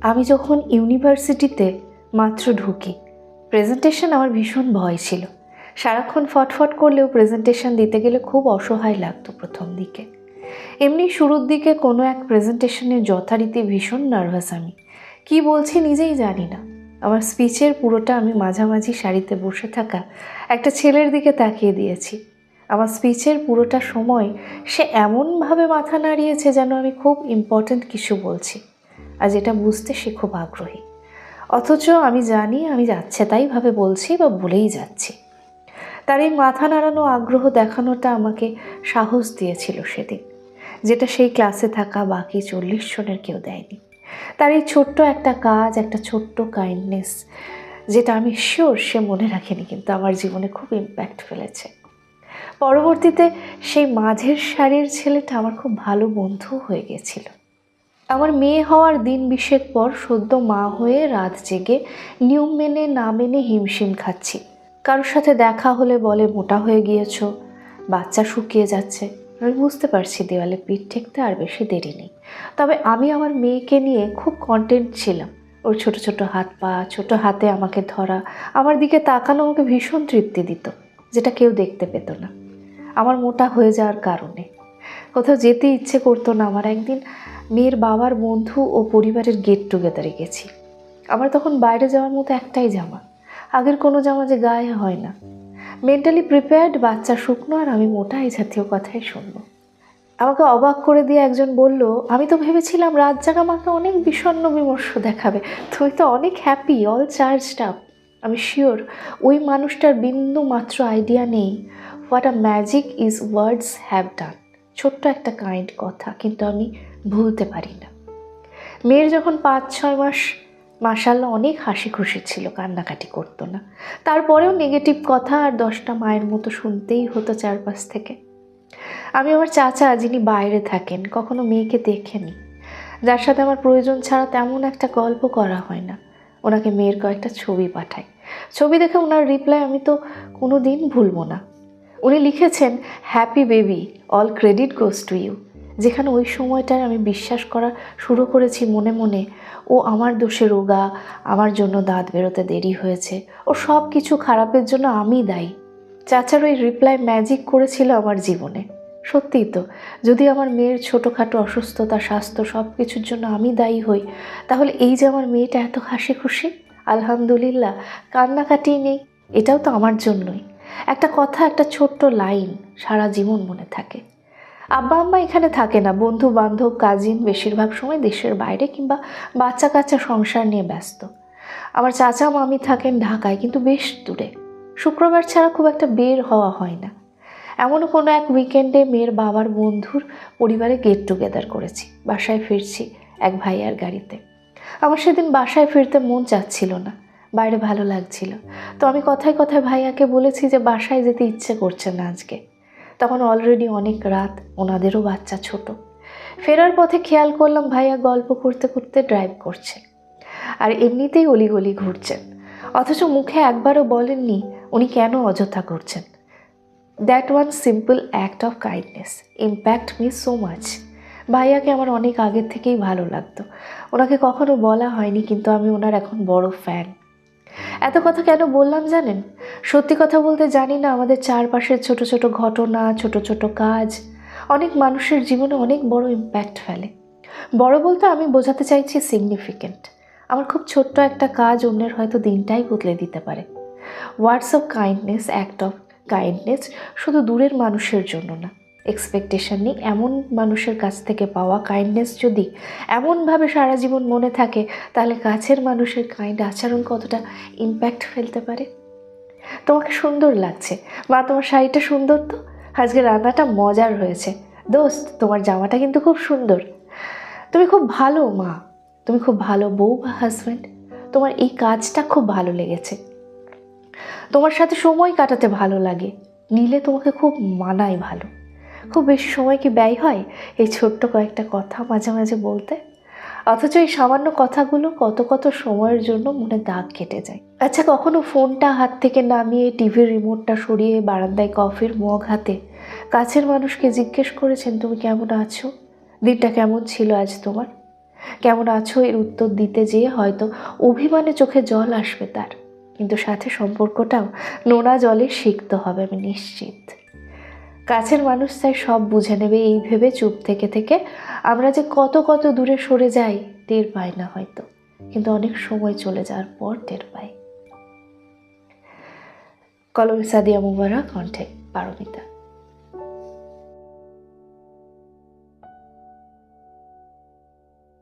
আমি যখন ইউনিভার্সিটিতে মাত্র ঢুকি প্রেজেন্টেশন আমার ভীষণ ভয় ছিল। সারাক্ষণ ফটফট করলেও প্রেজেন্টেশন দিতে গেলে খুব অসহায় লাগতো প্রথম দিকে। এমনি শুরুর দিকে কোনো এক প্রেজেন্টেশনে যথারীতি ভীষণ নার্ভাস আমি। কি বলছি নিজেই জানি না। আমার স্পিচের পুরোটা আমি মাঝামাঝি শাড়িতে বসে থাকা একটা ছেলের দিকে তাকিয়ে দিয়েছি। আমার স্পিচের পুরোটা সময় সে এমনভাবে মাথা নাড়িয়েছে যেন আমি খুব ইম্পর্ট্যান্ট কিছু বলছি। আর যেটা বুঝতে সে খুব আগ্রহী। অথচ আমি জানি আমি যাচ্ছে তাইভাবে বলছি বা বলেই যাচ্ছি। তার এই মাথা নাড়ানো আগ্রহ দেখানোটা আমাকে সাহস দিয়েছিল সেদিন, যেটা সেই ক্লাসে থাকা বাকি চল্লিশ জনের কেউ দেয়নি। তার এই ছোট্ট একটা কাজ, একটা ছোট্ট কাইন্ডনেস যেটা আমি শিওর সে মনে রাখেনি, কিন্তু আমার জীবনে খুব ইম্প্যাক্ট ফেলেছে। পরবর্তীতে সেই মাঝের সারির ছেলেটা আমার খুব ভালো বন্ধু হয়ে গেছিল। আমার মেয়ে হওয়ার দিন বিশেক পর সদ্য মা হয়ে রাত জেগে নিয়ম মেনে না মেনে হিমশিম খাচ্ছি। কারোর সাথে দেখা হলে বলে, মোটা হয়ে গিয়েছ, বাচ্চা শুকিয়ে যাচ্ছে। আমি বুঝতে পারছি দেওয়ালে পিঠ ঠেকতে আর বেশি দেরি নেই। তবে আমি আমার মেয়েকে নিয়ে খুব কন্টেন্ট ছিলাম। ওর ছোট ছোট হাত পা, ছোট হাতে আমাকে ধরা, আমার দিকে তাকানো আমাকে ভীষণ তৃপ্তি দিত, যেটা কেউ দেখতে পেত না। আমার মোটা হয়ে যাওয়ার কারণে। কোথাও যেতে ইচ্ছে করতো না। আমার একদিন মেয়ের বাবার বন্ধু ও পরিবারের গেট টুগেদারে গেছি। আমার তখন বাইরে যাওয়ার মতো একটাই জামা। আগের কোনো জামা যে গায়ে হয় না। মেন্টালি প্রিপেয়ার্ড বাচ্চা শুকনো আর আমি মোটা এই জাতীয় কথাই শুনব। আমাকে অবাক করে দিয়ে একজন বলল, আমি তো ভেবেছিলাম রাত জাগা আমাকে অনেক বিষণ্ণ বিমর্ষ দেখাবে। তুমি তো অনেক হ্যাপি অল চার্জড আপ আমি শিওর ওই মানুষটার বিন্দু মাত্র আইডিয়া নেই। What a magic is words have done ছোট্ট একটা কাইন্ড কথা, কিন্তু আমি ভুলতে পারি না। মেয়ের যখন পাঁচ, ছয় মাস মাসাল্লাহ অনেক হাসি খুশি ছিল, কান্নাকাটি করতো না। তারপরেও নেগেটিভ কথা আর দশটা মায়ের মতো শুনতেই হতো চারপাশ থেকে। আমি আমার চাচা, যিনি বাইরে থাকেন, কখনো মেয়েকে দেখেনি। যার সাথে আমার প্রয়োজন ছাড়া তেমন একটা গল্প করা হয় না। ওনাকে মেয়ের কয়েকটা ছবি পাঠাই। ছবি দেখে ওনার রিপ্লাই আমি তো কোনো দিন ভুলবো না। উনি লিখেছেন happy baby all credit goes to you যেখানে ওই সময়টায় আমি বিশ্বাস করা শুরু করেছি মনে মনে, ও আমার দোষে রোগা, আমার জন্য দাঁত বেরোতে দেরি হয়েছে। ও সব কিছু খারাপের জন্য আমি দায়ী। চাচার ওই রিপ্লাই ম্যাজিক করেছিল আমার জীবনে। সত্যিই তো, যদি আমার মেয়ের ছোটোখাটো অসুস্থতা, স্বাস্থ্য সব কিছুর জন্য আমি দায়ী হই, তাহলে এই যে আমার মেয়েটা এত হাসি খুশি আলহামদুলিল্লাহ, কান্নাকাটি নেই, এটাও তো আমার জন্যই। একটা কথা, একটা ছোট্ট লাইন সারা জীবন মনে থাকে। আব্বা আম্মা এখানে থাকে না বন্ধু বান্ধব কাজিন বেশিরভাগ সময় দেশের বাইরে কিংবা বাচ্চা কাচ্চা সংসার নিয়ে ব্যস্ত। আমার চাচা মামি থাকেন ঢাকায়, কিন্তু বেশ দূরে। শুক্রবার ছাড়া খুব একটা বের হওয়া হয় না। এমনও কোনো এক উইকেন্ডে মেয়ের বাবার বন্ধুর পরিবারে গেট টুগেদার করেছি, বাসায় ফিরছি এক ভাইয়ার গাড়িতে। আমার সেদিন বাসায় ফিরতে মন চাচ্ছিল না। বাইরে ভালো লাগছিল। তো আমি কথায় কথায় ভাইয়াকে বলেছি যে বাসায় যেতে ইচ্ছে করছে না আজকে। তখন অলরেডি অনেক রাত, ওনাদেরও বাচ্চা ছোট। ফেরার পথে খেয়াল করলাম ভাইয়া গল্প করতে করতে ড্রাইভ করছে। আর এমনিতেই অলিগলি ঘুরছেন অথচ মুখে একবারও বলেননি উনি কেন অযথা করছেন। That one simple act of kindness impact me so much ভাইয়াকে আমার অনেক আগের থেকেই ভালো লাগতো। ওনাকে কখনো বলা হয়নি, কিন্তু আমি ওনার এখন বড় ফ্যান এত কথা কেন বললাম জানেন? সত্যি কথা বলতে জানি না আমাদের চারপাশের ছোট ছোট ঘটনা, ছোট ছোট কাজ, অনেক মানুষের জীবনে অনেক বড় ইম্প্যাক্ট ফেলে। বড় বলতে আমি বোঝাতে চাইছি সিগনিফিকেন্ট আমার খুব ছোট্ট একটা কাজ অন্যের হয়তো দিনটাই বদলে দিতে পারে। Words of kindness act of kindness শুধু দূরের মানুষের জন্য না। এক্সপেকটেশন নেই। এমন মানুষের কাছ থেকে পাওয়া কাইন্ডনেস যদি এমনভাবে সারা জীবন মনে থাকে, তাহলে কাছের মানুষের কাইন্ড আচরণ কতটা ইম্প্যাক্ট ফেলতে পারে? তোমাকে সুন্দর লাগছে। মা, তোমার শাড়িটা সুন্দর তো? আজকে রান্নাটা মজার হয়েছে। দোস্ত, তোমার জামাটা কিন্তু খুব সুন্দর। তুমি খুব ভালো মা। তুমি খুব ভালো বউ বা হাজব্যান্ড তোমার এই কাজটা খুব ভালো লেগেছে। তোমার সাথে সময় কাটাতে ভালো লাগে। নিলে তোমাকে খুব মানায় ভালো। খুব বেশি সময় কি ব্যয় হয়? এই ছোট্ট কয়েকটা কথা মাঝে মাঝে বলতে। অথচ এই সামান্য কথাগুলো কত কত সময়ের জন্য মনে দাগ কেটে যায়। আচ্ছা কখনো ফোনটা হাত থেকে নামিয়ে টিভির রিমোটটা সরিয়ে বারান্দায় কফির মগ হাতে কাছের মানুষকে জিজ্ঞেস করেছেন, তুমি কেমন আছো? দিনটা কেমন ছিল আজ তোমার? কেমন আছো? এর উত্তর দিতে যেয়ে হয়তো অভিমানে চোখে জল আসবে তার। কিন্তু সাথে সম্পর্কটাও নোনা জলে সিক্ত হবে, আমি নিশ্চিত। কাছের মানুষ তাই সব বুঝে নেবে, এই ভেবে চুপ থেকে থেকে আমরা যে কত কত দূরে সরে যাই, টের পাই না হয়তো। কিন্তু অনেক সময় চলে যাওয়ার পর টের পাই। কলম সাদিয়া মুবারক, কণ্ঠে পারমিতা।